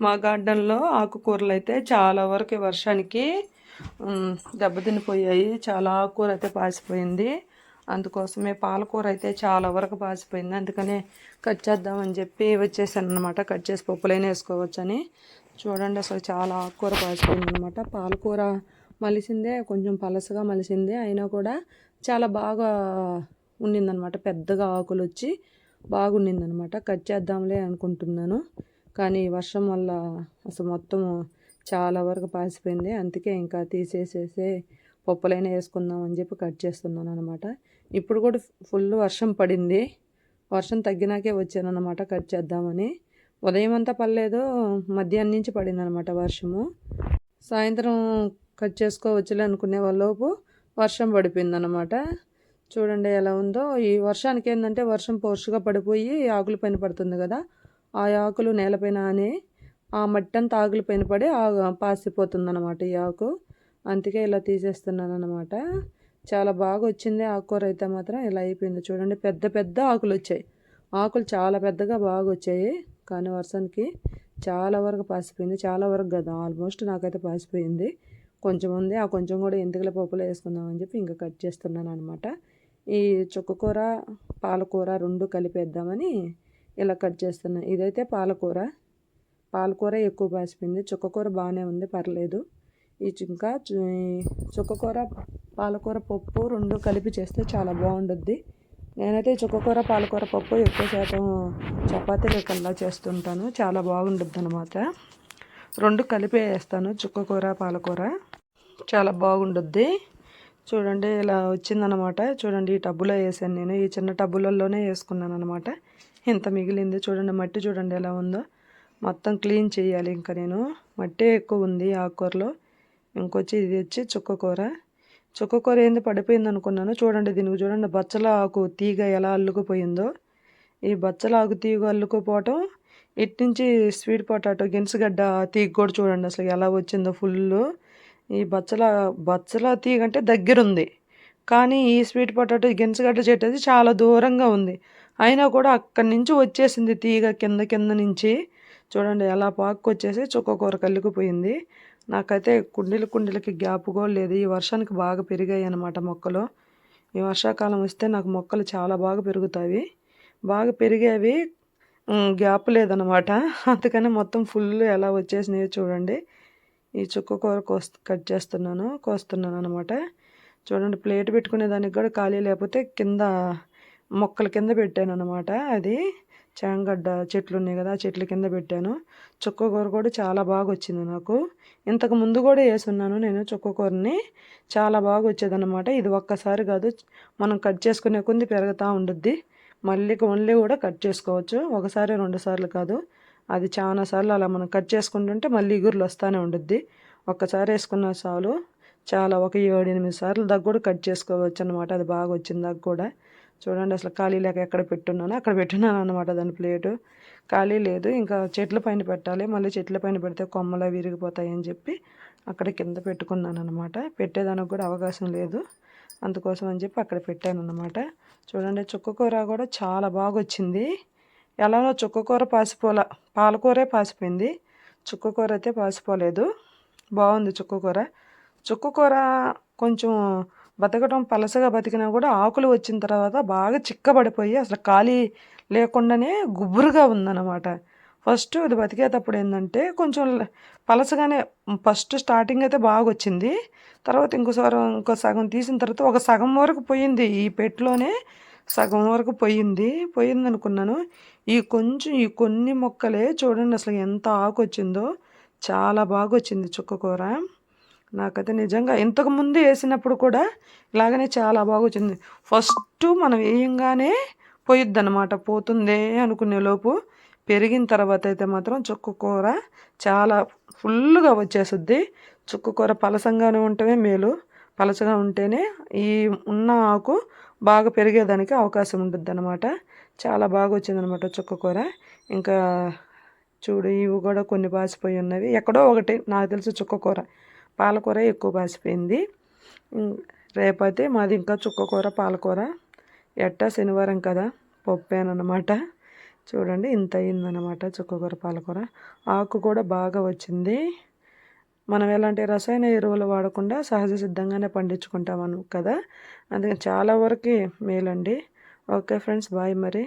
మా గార్డెన్లో ఆకుకూరలు అయితే చాలా వరకు వర్షానికి దెబ్బతినిపోయాయి. చాలా ఆకుకూర అయితే పాసిపోయింది. అందుకోసమే పాలకూర అయితే చాలా వరకు పాసిపోయింది. అందుకనే కట్ చేద్దామని చెప్పి వచ్చేసాను అనమాట కట్ చేసి పప్పులైనా వేసుకోవచ్చని. చూడండి అసలు చాలా ఆకుకూర పాసిపోయింది అనమాట పాలకూర మలిసిందే కొంచెం పలసగా మలిసిందే. అయినా కూడా చాలా బాగా ఉండిందనమాట పెద్దగా ఆకులు వచ్చి బాగుండిందనమాట కట్ చేద్దాంలే అనుకుంటున్నాను. కానీ వర్షం వల్ల అసలు మొత్తం చాలా వరకు పాసిపోయింది. అందుకే ఇంకా తీసేసేసి పప్పులైనా వేసుకుందాం అని చెప్పి కట్ చేస్తున్నాను అనమాట ఇప్పుడు కూడా ఫుల్ వర్షం పడింది. వర్షం తగ్గినాకే వచ్చాను అనమాట కట్ చేద్దామని. ఉదయం అంతా పడలేదు మధ్యాహ్నం నుంచి పడింది అనమాట వర్షము. సాయంత్రం కట్ చేసుకోవచ్చులే అనుకునే వాళ్ళలోపు వర్షం పడిపోయింది అనమాట చూడండి ఎలా ఉందో. ఈ వర్షానికి ఏంటంటే వర్షం పోర్చుగా పడిపోయి ఆకుల పైన పడుతుంది కదా. ఆ ఆకులు నేలపైన ఆనే ఆ మట్టి అంతా పైన పడి ఆ పాసిపోతుంది అనమాట ఈ ఆకు. అందుకే ఇలా తీసేస్తున్నాను అనమాట చాలా బాగా వచ్చింది ఆకుకూర అయితే మాత్రం ఇలా అయిపోయింది. చూడండి పెద్ద పెద్ద ఆకులు వచ్చాయి. ఆకులు చాలా పెద్దగా బాగా వచ్చాయి. కానీ వర్షానికి చాలా వరకు పాసిపోయింది. చాలా వరకు కదా ఆల్మోస్ట్ నాకైతే పాసిపోయింది. కొంచెం ఉంది. ఆ కొంచెం కూడా ఎందుకుల పప్పులో వేసుకుందామని చెప్పి ఇంకా కట్ చేస్తున్నాను అనమాట ఈ చుక్కకూర పాలకూర రెండు కలిపేద్దామని ఇలా కట్ చేస్తున్నాను ఇదైతే పాలకూర. పాలకూర ఎక్కువ పాసిపోయింది. చుక్కకూర బాగానే ఉంది పర్లేదు. ఈ ఇంకా చుక్కకూర పాలకూర పప్పు రెండు కలిపి చేస్తే చాలా బాగుండుద్ది. నేనైతే చుక్కకూర పాలకూర పప్పు ఎక్కువ శాతం చపాతీలు కల్లా చేస్తుంటాను. చాలా బాగుండుద్ది అనమాట రెండు కలిపి వేస్తాను చుక్కకూర పాలకూర. చాలా బాగుండుద్ది. చూడండి ఇలా వచ్చిందనమాట చూడండి ఈ టబ్బులో వేసాను నేను. ఈ చిన్న టబ్బులలోనే వేసుకున్నాను అనమాట ఇంత మిగిలింది చూడండి మట్టి చూడండి ఎలా ఉందో. మొత్తం క్లీన్ చేయాలి ఇంకా నేను. మట్టి ఎక్కువ ఉంది ఆకుకూరలో. ఇంకొచ్చి ఇది వచ్చి చుక్కకూర చుక్కకూర ఏంది పడిపోయింది అనుకున్నాను. చూడండి దీనికి చూడండి బచ్చల ఆకు తీగ ఎలా అల్లుకుపోయిందో. ఈ బచ్చల ఆకు తీగ అల్లుకుపోవటం ఇట్నుంచి స్వీట్ పొటాటో గిన్సగడ్డ తీగ కూడా చూడండి అసలు ఎలా వచ్చిందో ఫుల్ ఈ బచ్చల బచ్చల తీగ అంటే దగ్గరుంది. కానీ ఈ స్వీట్ పొటాటో గిన్సగడ్డ చెట్టు అది చాలా దూరంగా ఉంది. అయినా కూడా అక్కడి నుంచి వచ్చేసింది తీగ కింద కింద నుంచి. చూడండి ఎలా పాక్కు వచ్చేసి చుక్కకూర కల్లుకుపోయింది. నాకైతే కుండీలు కుండీలకి గ్యాప్ కూడా లేదు. ఈ వర్షానికి బాగా పెరిగాయి అన్నమాట మొక్కలు. ఈ వర్షాకాలం వస్తే నాకు మొక్కలు చాలా బాగా పెరుగుతాయి. బాగా పెరిగేవి గ్యాప్ లేదనమాట అందుకని మొత్తం ఫుల్ ఎలా వచ్చేసినాయో చూడండి. ఈ చుక్క కూర కోస్ కట్ చేస్తున్నాను కోస్తున్నాను అనమాట చూడండి ప్లేట్ పెట్టుకునే దానికి కూడా ఖాళీ లేకపోతే కింద మొక్కల కింద పెట్టాను అనమాట అది చాంగడ్డ చెట్లు ఉన్నాయి కదా చెట్ల కింద పెట్టాను. చుక్క కూర కూడా చాలా బాగా వచ్చింది నాకు. ఇంతకు ముందు కూడా వేసున్నాను నేను చుక్క కూరని. చాలా బాగా వచ్చేదన్నమాట ఇది ఒక్కసారి కాదు మనం కట్ చేసుకునే కొంది పెరుగుతూ ఉండుద్ది. మళ్ళీ ఓన్లీ కూడా కట్ చేసుకోవచ్చు. ఒకసారి రెండు సార్లు కాదు. అది చాలా సార్లు అలా మనం కట్ చేసుకుంటుంటే మళ్ళీ ఇగురులు వస్తూనే ఉండుద్ది. ఒక్కసారి వేసుకున్న చాలు చాలా ఒక ఏడు ఎనిమిది సార్లు దాకా కూడా కట్ చేసుకోవచ్చు అనమాట అది బాగా వచ్చిన దాకా కూడా. చూడండి అసలు ఖాళీ లేక ఎక్కడ పెట్టున్నాను అక్కడ పెట్టున్నాను అనమాట దాని ప్లేటు. ఖాళీ లేదు. ఇంకా చెట్ల పైన పెట్టాలి. మళ్ళీ చెట్ల పైన పెడితే కొమ్మలు విరిగిపోతాయి అని చెప్పి అక్కడ కింద పెట్టుకున్నాను అనమాట పెట్టేదానికి కూడా అవకాశం లేదు. అందుకోసం అని చెప్పి అక్కడ పెట్టాను అనమాట చూడండి చుక్క కూర కూడా చాలా బాగా వచ్చింది. ఎలానో చుక్కకూర పాసిపోల పాలకూరే పాసిపోయింది. చుక్కకూర అయితే పాసిపోలేదు. బాగుంది చుక్కకూర. చుక్కకూర కొంచెం బతకడం పలసగా బతికినా కూడా ఆకులు వచ్చిన తర్వాత బాగా చిక్కబడిపోయి అసలు ఖాళీ లేకుండానే గుబురుగా ఉందన్నమాట. ఫస్ట్ అది బతికేటప్పుడు ఏంటంటే కొంచెం పలసగానే ఫస్ట్ స్టార్టింగ్ అయితే బాగా వచ్చింది. తర్వాత ఇంకోసారి ఇంకో సగం తీసిన తర్వాత ఒక సగం వరకు పోయింది ఈ పెట్టులోనే. సగం వరకు పోయింది. పోయింది అనుకున్నాను ఈ కొంచెం ఈ కొన్ని మొక్కలే చూడండి అసలు ఎంత ఆకు వచ్చిందో చాలా బాగా వచ్చింది చుక్కకూర నాకైతే నిజంగా ఇంతకు ముందు వేసినప్పుడు కూడా ఇలాగనే చాలా బాగా వచ్చింది ఫస్ట్ మనం వేయంగానే పోయిద్ది అనమాట పోతుందే అనుకునే లోపు పెరిగిన తర్వాత అయితే మాత్రం చుక్కకూర చాలా ఫుల్గా వచ్చేస్తుంది చుక్కకూర పలసంగానే ఉంటమే మేలు. పలసగా ఉంటేనే ఈ ఉన్న ఆకు బాగా పెరిగేదానికి అవకాశం ఉంటుంది అనమాట చాలా బాగా వచ్చిందనమాట చుక్కకూర ఇంకా చూడు ఇవి కూడా కొన్ని బాసిపోయి ఉన్నవి. ఎక్కడో ఒకటి నాకు తెలిసి చుక్కకూర పాలకూర ఎక్కువ బాసిపోయింది రేపైతే మాది ఇంకా చుక్కకూర పాలకూర. ఎట్టా శనివారం కదా పప్పేనమాట చూడండి ఇంత అయిందనమాట చుక్కకూర పాలకూర. ఆకు కూడా బాగా వచ్చింది. మనం ఎలాంటి రసాయన ఎరువులు వాడకుండా సహజ సిద్ధంగానే పండించుకుంటామను కదా? అందుకని చాలా వరకు మేలండి. ఓకే ఫ్రెండ్స్ బాయ్ మరి.